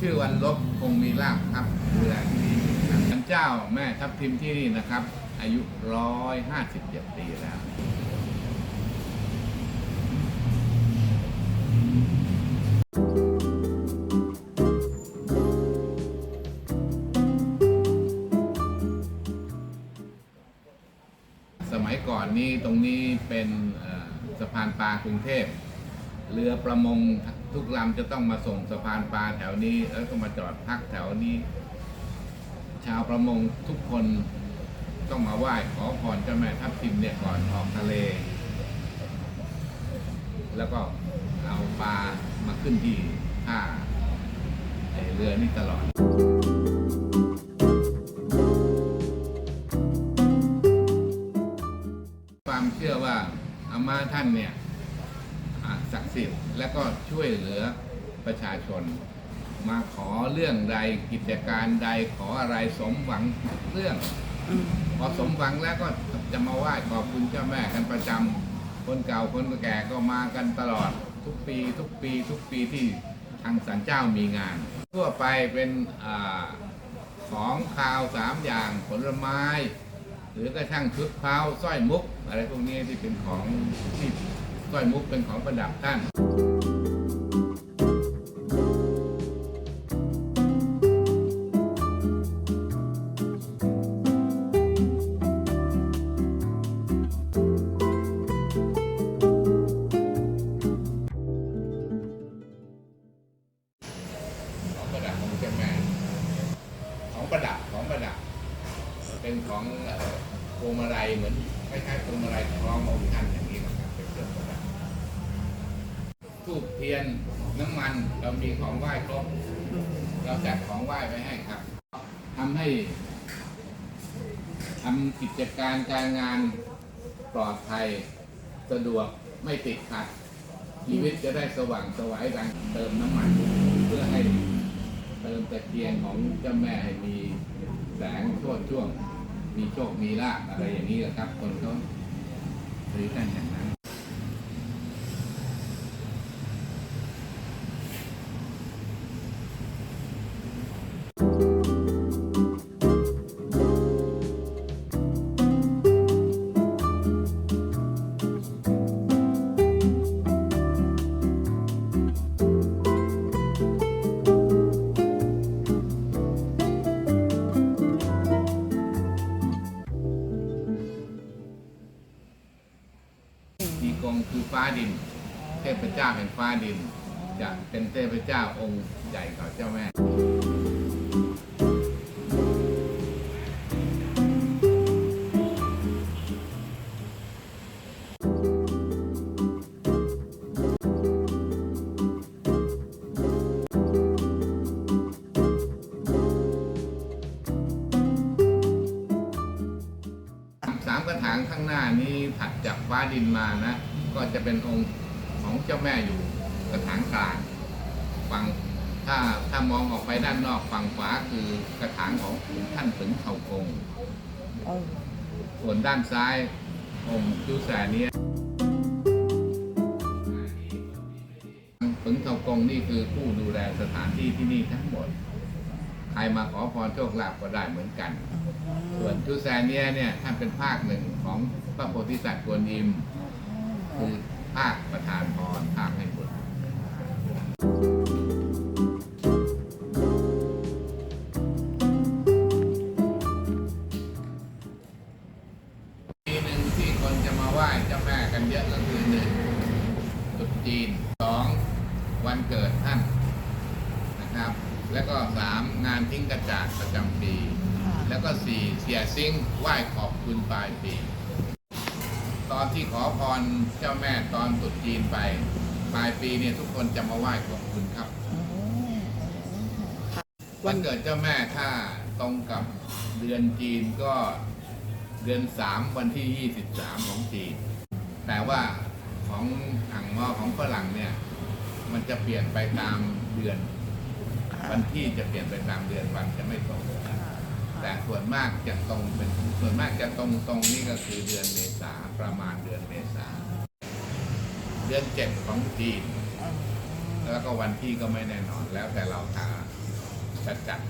ชื่อวันลบคงมีลาบครับเพื่อที่นี่ครัเจ้าแม่ทับทิมที่นี่นะครับ อายุร้อยห้าสิบเจ็ดปีแล้วสมัยก่อนนี่ตรงนี้เป็นสะพานปลากรุงเทพ เรือประมง ทุกลำจะต้องมาส่งสะพานปลาแถวนี้ แล้วก็มาจอดพักแถวนี้ ชาวประมงทุกคนต้องมาไหว้ขอพรเจ้าแม่ทับทิมเนี่ยก่อนออกทะเล แล้วก็เอาปลามาขึ้นที่ท่าเรือนี่ตลอดความเชื่อว่าอาม่าท่านเนี่ย ศักดิ์สิทธิ์และก็ช่วยเหลือประชาชน มาขอเรื่องใดกิจการใดขออะไรสมหวังเรื่อง พอสมหวังแล้วก็จะมาไหว้ขอบคุณเจ้าแม่กันประจำคนเก่าคนแก่ก็มากันตลอดทุกปี ทุกปีทุกปีที่ทางสันเจ้ามีงาน ทั่วไปเป็นอาของคาวสามอย่างผลไม้ หรือกระทั่งชุดเพ้าสร้อยมุก อะไรพวกนี้ที่เป็นของที่ สร้อยมุกเป็นของประดับท่านของประดับของเจ้าแม่ของประดับของประดับ เป็นของพวงมาลัยเหมือนคล้ายๆพวงมาลัยคล้ององค์ท่านอย่างนี้นะครับเป็นเครื่องประดับ ทูบเทียนน้ำมัน เรามีของไหว้ครบ เราจัดของไหว้ไว้ให้ครับทำให้ทำกิจการการงานปลอดภัยสะดวกไม่ติดขัด ชีวิตจะได้สว่างสวายดังเติมน้ำมัน เพื่อให้เติมตะเกียงของเจ้าแม่ให้มีแสงโชดช่วง มีโชคมีลาภอะไรอย่างนี้แหละครับ คนเขา ดิน เทพเจ้าแห่งฟ้าดิน จะเป็นเทพเจ้าองค์ใหญ่กว่าเจ้าแม่สามกระถางข้างหน้านี้ถัดจากฟ้าดินมานะ ก็จะเป็นองค์ของเจ้าแม่อยู่กระถางกลางฝั่งถ้าถ้ามองออกไปด้านนอกฝั่งขวาคือกระถางของท่านถึงเขากงส่วนด้านซ้ายองค์จุแสเนี้ยถึงเขากงนี่คือผู้ดูแลสถานที่ที่นี่ทั้งหมด ใครมาขอพรโชคลาภก็ได้เหมือนกัน ส่วนจุแซเนียเนี่ยท่านเป็นภาคหนึ่งของพระโพธิสัตว์กวนอิม อิมคือภาคประธานพรภาคให้บุตรปีหนึ่งที่คนจะมาไหว้เจ้าแม่กันเยอะก็คือหนึ่งตรุษจีนสองวันเกิดท่านนะครับ แล้วก็สามงานทิ้งกระจาดประจำปี แล้วก็สี่เสียซิงไหว้ขอบคุณปลายปี ตอนที่ขอพรเจ้าแม่ตอนตรุษจีนไป ปลายปีเนี่ยทุกคนจะมาไหว้ขอบคุณครับวันเกิดเจ้าแม่ถ้าตรงกับเดือนจีนก็เดือนสามวันที่ยี่สิบสามของจีน แต่ว่าของถังหม้อของฝรั่งเนี่ย มันจะเปลี่ยนไปตามเดือน วันที่จะเปลี่ยนไปตามเดือนวันจะไม่ตรง แต่ส่วนมากจะตรงเป็นส่วนมากจะตรงตรงนี่ก็คือเดือนเมษาประมาณเดือนเมษาเดือนเจ็ดของจีนแล้วก็วันที่ก็ไม่แน่นอนแล้วแต่เราจะจะจัด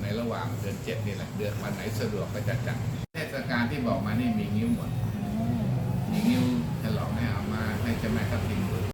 ในระหว่างเดือนเจ็ดนี่แหละเดือนวันไหนสะดวกก็จะจัดเทศกาลที่บอกมานี่มีนิ้วหมดมีนิ้วฉลองให้เอามาให้เจ้าแม่ทับทิมดูเอามาขอ